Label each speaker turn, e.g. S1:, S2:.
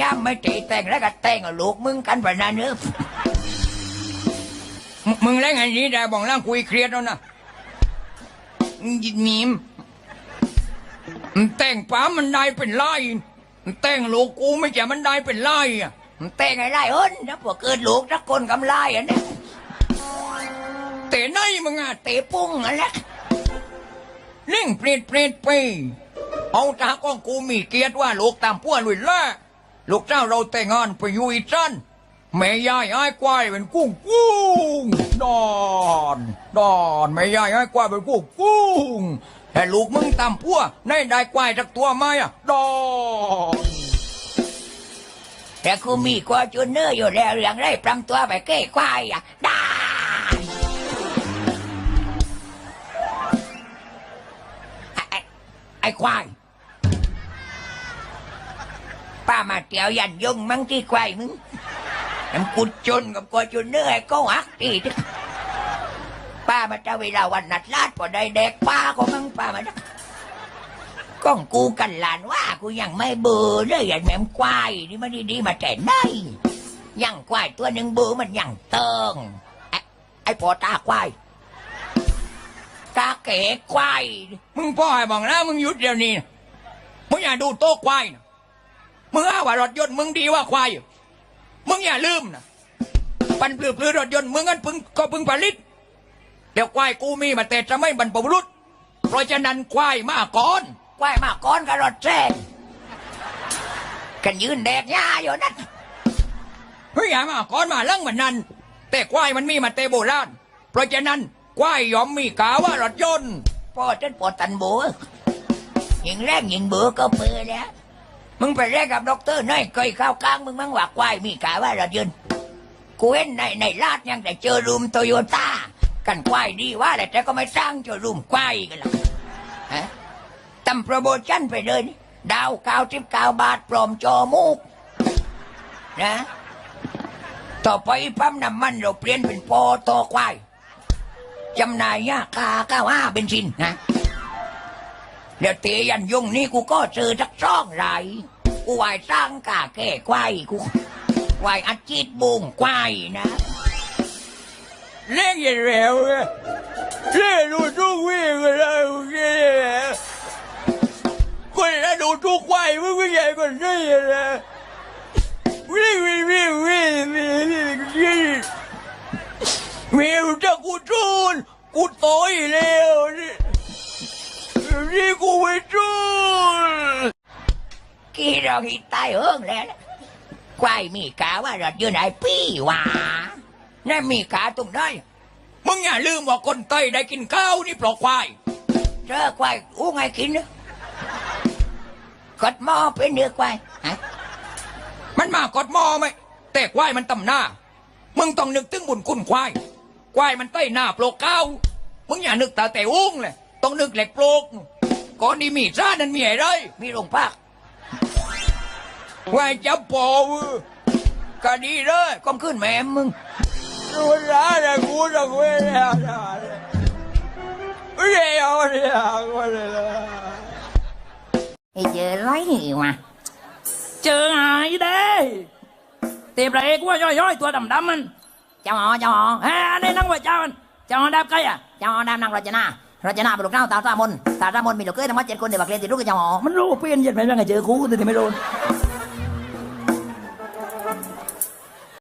S1: ย่ามไม่ตีแต่งแล้วก็แต่งกับลูกมึงกันไปนานเนอะมึงมึงแล้วไงนี้ได้บอกล่างคุยเครียดแล้วนะยิดมีมมึงแต่งป้ามันได้เป็นไล่มึงแต่งลูกกูไม่ใช่มันได้เป็นไล่อะมึงแต่งไอ้ไล่เอิ้นถ้าพวกเกิดลูกสักคนกำไล่อันเนี้ยเตะไหนมึงอะเตะปุ้งอันแหละเล่งเปรตเปรตไปเอาตาก้องกูมีเกียรติว่าลูกตามพัวลุยล่า ลูกเจ้าเราแต่งงานไปอยู่อีจันแม่ยายไอ้ควายเป็นกุ้งกุ้งดอนดอนแม่ยายไอ้ควายเป็นกุ้งกุ้งแต่ลูกมึงตามพัวได้ได้ควายจากตัวไหมอะดอนแต่กูมีกว่าจุนเนอร์อยู่แล้วเรื่องไรปรำตัวไปเก้ควายอะได้ไอ้ไอ้ไอ้ควาย ป้ามาเตียวยันยงมั้งที่ควายมึงน้ำกุดจนกับกวจนเนื้อไอ้ก็หักตีทึกป้ามาเจ้าเวลาวันนัดลาดพอได้แดกป้าก็มั้งป้ามาจักก้องกูกันหลานว่ากูยังไม่เบื่อเลยอย่างแม่มควายนี่มันดีๆมาแต่ไหนยังควายตัวหนึ่งเบื่อมันยังเติงไอ้พอตาควายตาเก๋ควายมึงพ่อให้บอกนะมึงหยุดเดี๋ยวนี้มึงอย่าดูโต๊ะควายนะ มึงอ้าว่ารถยนต์มึงดีว่าควายอยู่มึงอย่าลืมนะปันปลือปลือรถยนต์มึงกันพึงก็พึงผลิตเดี๋ยวควายกูมีมาแต่จะไม่บรรพบุรุษเพราะฉะนั้นควายมาก่อน ควายมาก่อนกับรถแจ้งกันยืนแดกหญ้าอยู่นั่นเฮ้ยอย่ามาก่อนมาเรื่องมันนั้น แต่ควายมันมีมาแต่โบราณเพราะฉะนั้นควายยอมมีกาว่ารถยนต์พ่อจนปวดตันบัวยิงแรกยิงเบือก็เปื่อยแล้ว มึงไปแรกกับด็อกเตอร์น้อยเคยเข้าวกลางมึงมั้งว่าควายมีกาว่ารถยนต์กูเห็นในในลาดยังแต่เจอรูมโตโยต้ากันควายดีว่าแต่ก็ไม่สร้างเจอรูมควายกันหรอกฮะตำโปรโมชั่นไปเลยนี่ดาวเก้าสิบเก้าบาทปลอมจอมูกนะต่อไปปั๊มน้ำมันเราเปลี่ยนเป็นปอตอควายจำหนายยาคาเก้าห้าเบนซินนะ เดี๋ยวเตยันยุ่งนี่กูก็เจอทักช่องไรกูไหวสร้างกาแก่ควายกูไหวอาจิตบุงควายนะเล่นอย่างเร็วเล่นรู้ทุกวิ่งเลย นี่กูไม่จูนกี่เราหิตายเอิงแล้วควายมีกาว่าเราอยู่ไหนปี้หวานั่นมีกาตรงไหนมึงอย่าลืมว่าคนไตได้กินข้าวนี่ปลอกควายเจอควายอู้ไงกินนะกดหม้อเป็นเนื้อควายฮะมันมากดหมอไหมแต่ควายมันต่ำหน้า มึงต้องนึกถึงบุญคุณควาย ควายมันใต้หน้าโปรกเก้า มึงอย่านึกแต่แต่อุ้งเลย ต้องนึกเหล็กโปรกก่อนนี้มีซ่านั่นมีอะไรมีโรงพักควายจับปอวะก็ดีเลยก้มขึ้นแม่มึงดูร้านอะกูจะกูไม่ได้ไม่ได้เอาเนี่ยกูเลย
S2: ไอ้เจอไรวะ
S3: เจอหายเด้เตียบไรกูว่าย่อยๆตัวดำๆมัน
S2: เจ้าหอเจ้าหอ
S3: เฮ้ยอันนี้นั่งไว้เจ้ามันเจ้ามันดับใครอะ
S2: เจ้าหอดำนางรจนา รจนาไปลูกเต้าตาตามนตาตามนมีลูกเอ้ยทั้งหมดเจ็ดคนเดี๋ยวบักเรียนติดลูกกันจ้าหอ
S3: มันรู้เปลี่ยนเย็นไปยังไงเจอกูแต่ไม่รู้